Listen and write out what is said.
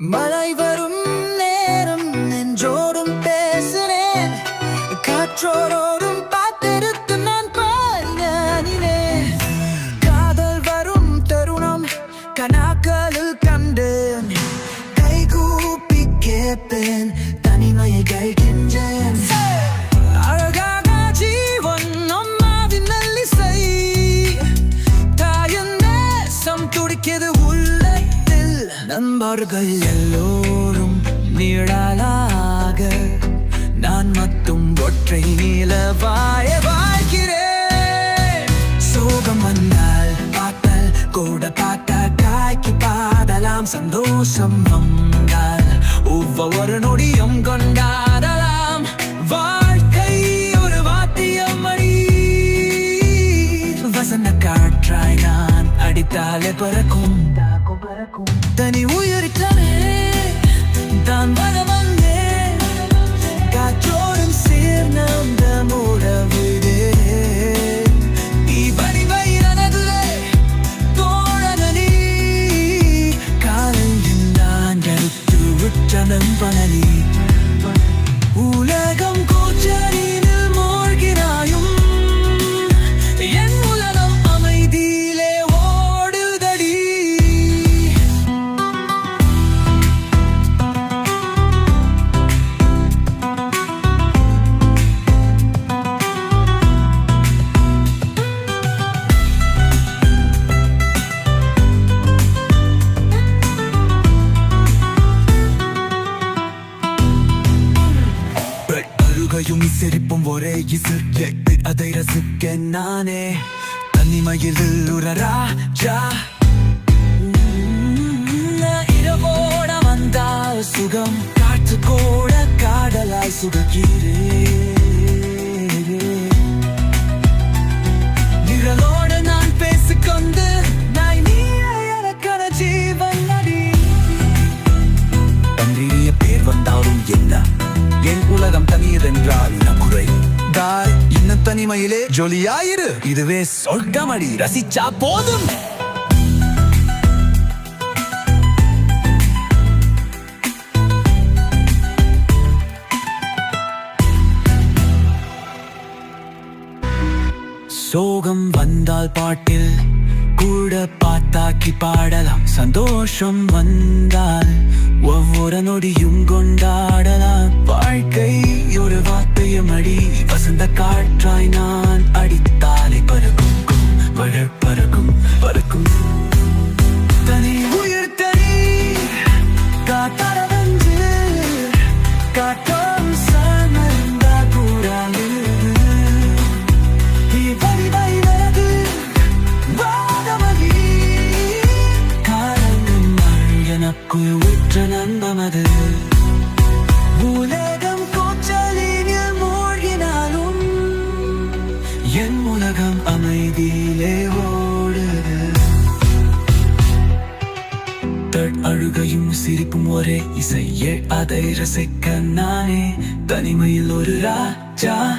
மழை வரும் நேரம் நெஞ்சோடும் பேசுறேன் காற்றோரோடும் பார்த்திருத்து நான் பாடினே காதல் வரும் தருணம் கனாக்களில் கண்டேன். கைகூப்பி கேட்பேன் தனிமையை கழிக்கின்றேன் துடிக்கிறது உள்ள நண்பர்கள் எல்லோரும் நிழலாக நான் மட்டும் ஒற்றை நீலவாய வாழ்கிறேன் சோகம் வந்தால் பாட்டல் கூட பாட்ட காய்க்கு பாடலாம் சந்தோஷம் வந்தால் ஒவ்வொரு நொடியும் கொண்டாடலாம். வாழ்க்கை ஒரு வாத்தியம் அடி. வசந்த காற்றாய் நான் அடித்தாலே பறக்கும். தனி உயிரிட்டனே தான் வர வந்தே. காற்றோடும் சேர்ந்த மூடவிடே. நீ வடிவை நண்பனி அழுகையும் சிரிப்பும் ஒரே இசு கேட்டு அதை ரசிக்க நானே தனிமையில் ஒரு ராஜா இரவோட வந்தால் சுகம் காற்று கூட காடலாய் சுடுகிறேன் உலகம் தனியதென்றால் என்ன குறை. தாய் இன்னும் தனிமையிலே ஜொலியாயிரு. இதுவே சொர்க்கமடி. ரசிச்சா போதும். சோகம் வந்தால் பாட்டில் கூட பார்த்தாக்கி பாடலாம். சந்தோஷம் வந்தால் ஒவ்வொரு நொடியும் கொண்டாடலாம். வாழ்க்கை ஒரு வார்த்தையும் அடி வசந்த காற்றாய் நான் அடித்து அமைதியிலே ஓடுது அழுகையும் சிரிப்பும் ஒரே இசையே அதை ரசிக்க நானே. தனிமையில் ஒரு ராஜா.